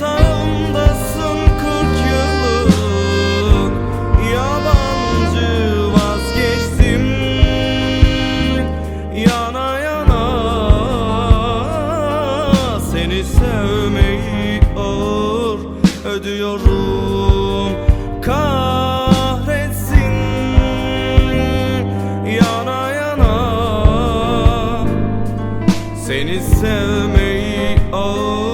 Yatağımdasın kırk yıllık Yabancı vazgeçtim. Yana yana Seni sevmeyi ağır ödüyorum Kahretsin. Yana yana seni sevmeyi ağır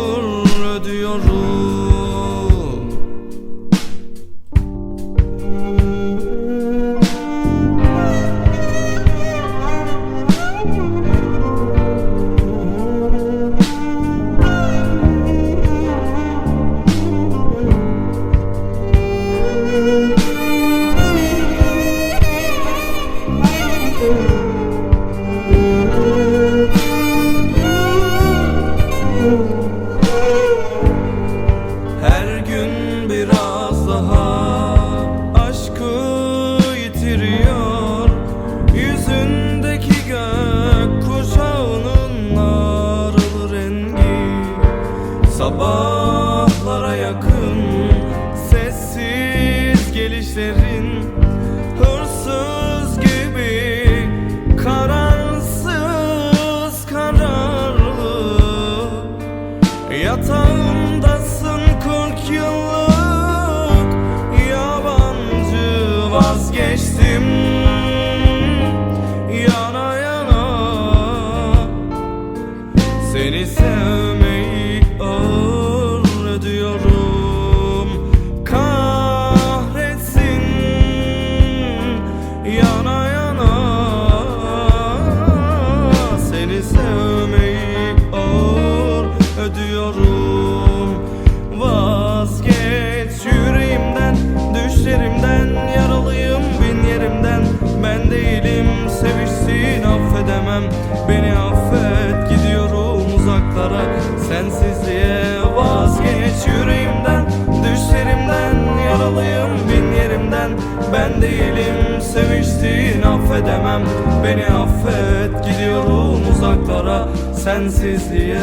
yakın sessiz gelişlerin Hırsız gibi kararsız kararlı. Yatağımdasın kırk yıllık Yabancı vazgeçtim. Yana yana Seni sevmeyi ödüyorum Vazgeç yüreğimden Düşlerimden yaralıyım bin yerimden. Ben değilim sevişsin affedemem. Beni affet gidiyorum uzaklara. Sensizliğe vazgeç yüreğimden Düşlerimden yaralıyım bin yerimden. Ben değilim seviştin affedemem. Beni affet gidiyorum uzaklara. Sensizliğe